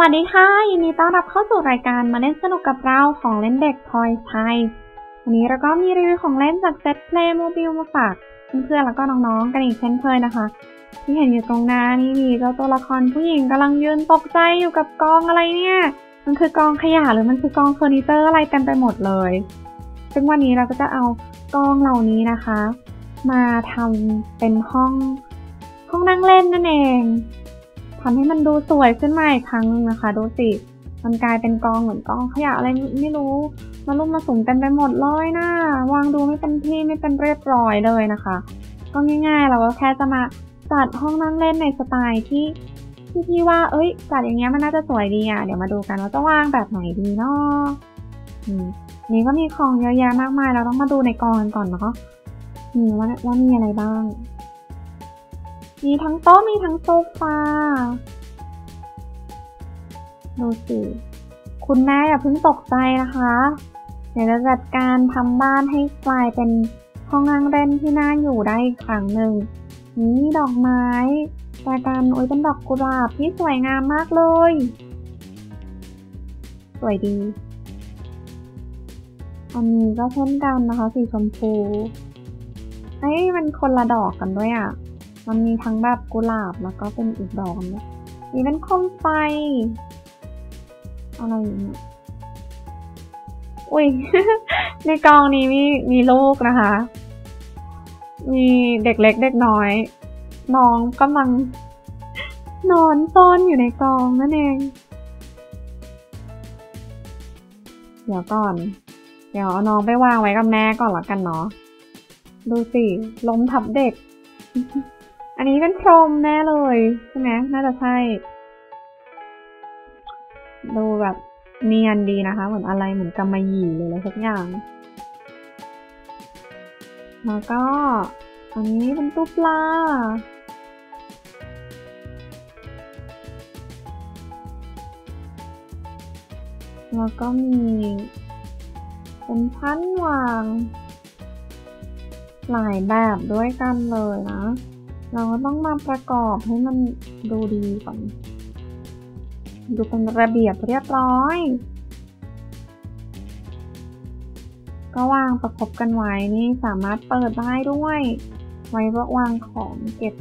วัสดีค่ะ ยินดีต้อนรับเข้าสู่รายการมาเล่นสนุกกับเราของเล่นเด็กทอยไทยวันนี้เราก็มีรีวิวของเล่นจากเซตเพลย์โมบิลมาฝากเพื่อนๆแล้วก็น้องๆกันอีกเช่นเคยนะคะ ที่เห็นอยู่ตรงหน้านี่มีเจ้าตัวละครผู้หญิงกำลังยืนตกใจอยู่กับกองอะไรเนี่ย มันคือกองขยะหรือมันคือกองเฟอร์นิเจอร์อะไรเต็มไปหมดเลย ซึ่งวันนี้เราก็จะเอากองเหล่านี้นะคะ มาทำเป็นห้องห้องนั่งเล่นนั่นเอง ทำให้มันดูสวยขึ้นมาอีกครั้งนึงนะคะ ดูสิ มันกลายเป็นกองเหมือนกองขยะอะไรไม่รู้ มาลุ่มมาสุ่มเต็มไปหมดเลยนะวางดูไม่เป็นที่ไม่เป็นเรียบร้อยเลยนะคะ ก็ง่าย ๆ เราก็แค่จะมาจัดห้องนั่งเล่นในสไตล์ที่ที่พี่ว่า เอ้ย จัดอย่างเงี้ยมันน่าจะสวยดีอะ เดี๋ยวมาดูกันว่าจะวางแบบไหนดีเนาะนี่ก็มีของเยอะแยะมากมาย เราต้องมาดูในกองกันก่อนเนาะนี่ว่าว่ามีอะไรบ้าง มีทั้งโต๊ะมีทั้งโซฟาดูสิคุณแม่อย่าเพิ่งตกใจนะคะ เดี๋ยวจะจัดการทำบ้านให้กลายเป็นห้องนั่งเล่นที่น่าอยู่ได้อีกครั้งหนึ่งนี่ดอกไม้แต่การโอ้ยเป็นดอกกุหลาบที่สวยงามมากเลย สวยดี อันนี้ก็เช่นกันนะคะสีชมพูเฮ้ยมันคนละดอกกันด้วยอะ มันมีทั้งแบบกุหลาบแล้วก็เป็นอีกดอกนึงนี่เป็นโคมไฟ อะไรอย่างเงี้ยอุ้ย ในกองนี้มีมีลูกนะคะ มีเด็กเล็กเด็กน้อย น้องกำลัง นอนซ่อนอยู่ในกองนั่นเอง เดี๋ยวก่อน เดี๋ยวเอาน้องไปวางไว้กับแม่ก่อนละกันเนาะ ดูสิ ล้มทับเด็ก อันนี้เป็นพรมแน่เลยใช่ไหมน่าจะใช่ ดูแบบเนียนดีนะคะ เหมือนอะไรเหมือนกำมะหยี่เลยอะไรสักอย่าง แล้วก็ อันนี้เป็นตู้ปลาแล้วก็มีเป็นชั้นวาง หลายแบบด้วยกันเลยนะ เราก็ต้องมาประกอบให้มันดูดีก่อน ดูเป็นระเบียบเรียบร้อย ก็วางประกบกันไว้นี่สามารถเปิดได้ด้วย ไว้วางของเก็บ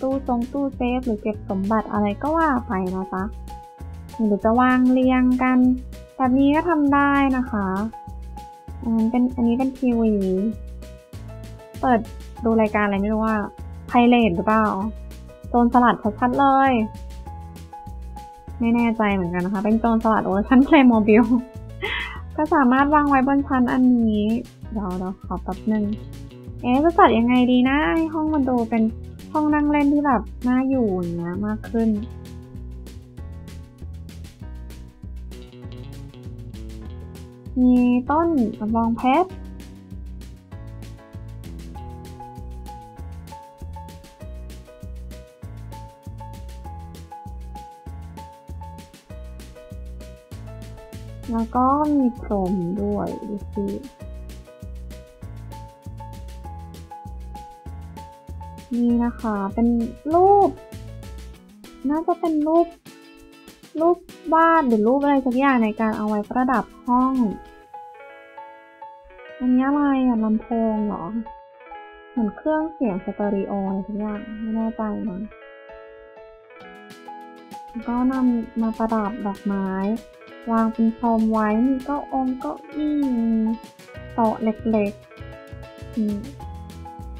ตู้ทรงตู้เซฟหรือเก็บสมบัติอะไรก็ว่าไปนะจ๊ะหรือจะวางเรียงกันแบบนี้ก็ทำได้นะคะอันนี้เป็นอันนี้เป็นทีวี เปิดดูรายการอะไรไม่รู้ว่า ไพเรตหรือเปล่าโจนสลัดชัดๆเลย ไม่แน่ใจเหมือนกันนะคะ เป็นโจนสลัดเวอร์ชันเพลย์โมบิลก็สามารถวางไว้บนชั้นอันนี้เดี๋ยวเราขอแป๊บนึงเอ๊ะจะจัดยังไงดีนะให้ห้องมันดูเป็นห้องนั่งเล่นที่แบบน่าอยู่อย่างเงี้ยมากขึ้น มีต้นกระบองเพชร แล้วก็มีพรมด้วยดูสินี่นะคะ เป็นรูป น่าจะเป็นรูป รูปวาดหรือรูปอะไรสักอย่างในการเอาไว้ประดับห้อง อันนี้อะไรอะลำโพงเหรอ เหมือนเครื่องเสียงสเตอริโออะไรสักอย่างไม่แน่ใจนะ ก็นำมาประดับดอกไม้ วางเป็นพรมไว้มีเก้าองค์เก้าอี้โต๊ะเล็กๆนี่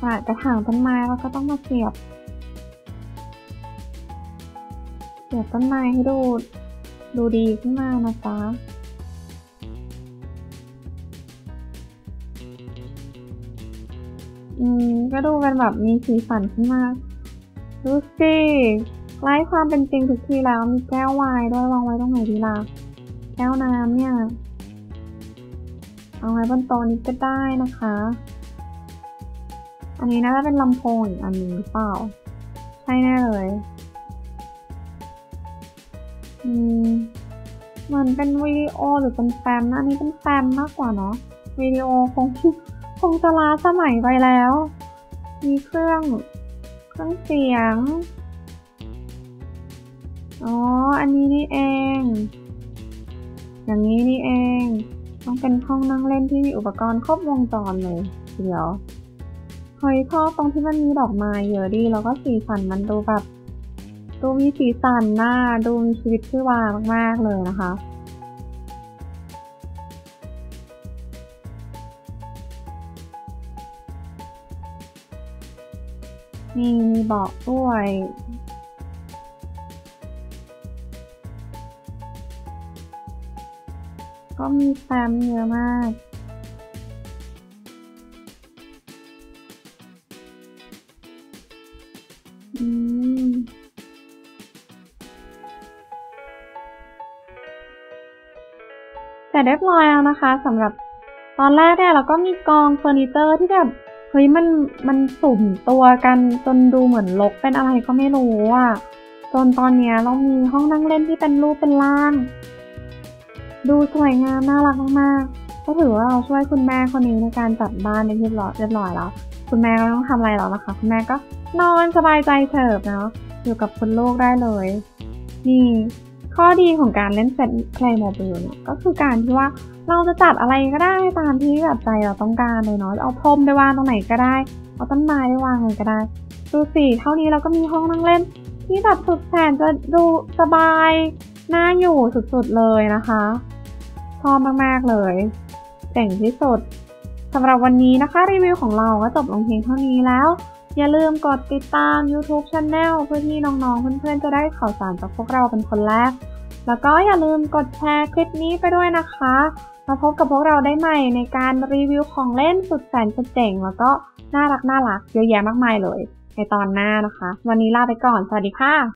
ค่ะกระถางต้นไม้เราก็ต้องมาเสียบ เสียบต้นไม้ให้ดูดูดีขึ้นมานะจ๊ะอืมก็ดูเป็นแบบมีสีสันขึ้นมาดูสิไล่ความเป็นจริงทุกทีแล้วมีแก้ววายด้วยวางไว้ตรงไหนดีล่ะ แก้วน้ำเนี่ย เอาไว้บนโต๊ะนี้ก็ได้นะคะ อันนี้น่าจะเป็นลำโพงอีกอันนึงหรือเปล่า ใช่แน่เลยอืมเหมือนเป็นวิดีโอหรือเป็นแฟมนะอันนี้เป็นแฟมมากกว่าเนาะวิดีโอคงคงจะล้าสมัยไปแล้ว มีเครื่องเครื่องเสียง อ๋อ อันนี้นี่เอง อย่างนี้นี่เอง ต้องเป็นห้องนั่งเล่นที่มีอุปกรณ์ครบวงจรเลยเดี๋ยวเฮ้ยชอบตรงที่มันมีดอกไม้เยอะดี แล้วก็สีสันมันดูแบบ ดูมีสีสันหน้า ดูมีชีวิตชีวามาก ๆ เลยนะคะมีเบาะด้วย ก็มีแฟ้มเยอะมากอืมแต่เรียบร้อยแล้วนะคะสำหรับตอนแรกเนี่ยเราก็มีกองเฟอร์นิเจอร์ที่แบบเฮ้ยมันมันสุ่มตัวกันจนดูเหมือนลกเป็นอะไรก็ไม่รู้อะจนตอนเนี้ยเรามีห้องนั่งเล่นที่เป็นรูปเป็นร่าง ดูสวยงามน่ารักมากๆก็ถือว่าเราช่วยคุณแม่คนนี้ในการจัดบ้านได้เรียบร้อยเรียบร้อยแล้ว คุณแม่ก็ไม่ต้องทำอะไรแล้วนะคะ คุณแม่ก็นอนสบายใจเฉิบเนาะอยู่กับคุณลูกได้เลย นี่ข้อดีของการเล่นเซต Playmobil เนี่ยก็คือการที่ว่าเราจะจัดอะไรก็ได้ตามที่แบบใจเราต้องการเลยเนาะเอาพรมไปวางตรงไหนก็ได้ เอาต้นไม้ไปวางเลยก็ได้ ดูสิเท่านี้เราก็มีห้องนั่งเล่น ที่แบบสุดแสนจะดูสบายน่าอยู่สุดๆเลยนะคะ ชอบมากๆเลยเจ๋งที่สุดสำหรับวันนี้นะคะรีวิวของเราก็จบลงเพียงเท่านี้แล้ว อย่าลืมกดติดตาม YouTube Channel เพื่อที่น้องๆ เพื่อนๆ จะได้ข่าวสารจากพวกเราเป็นคนแรก แล้วก็อย่าลืมกดแชร์คลิปนี้ไปด้วยนะคะมาพบกับพวกเราได้ใหม่ในการรีวิวของเล่นสุดแสนจะเจ๋งแล้วก็น่ารักน่ารักเยอะแยะมากมายเลย ในตอนหน้านะคะ วันนี้ลาไปก่อน สวัสดีค่ะ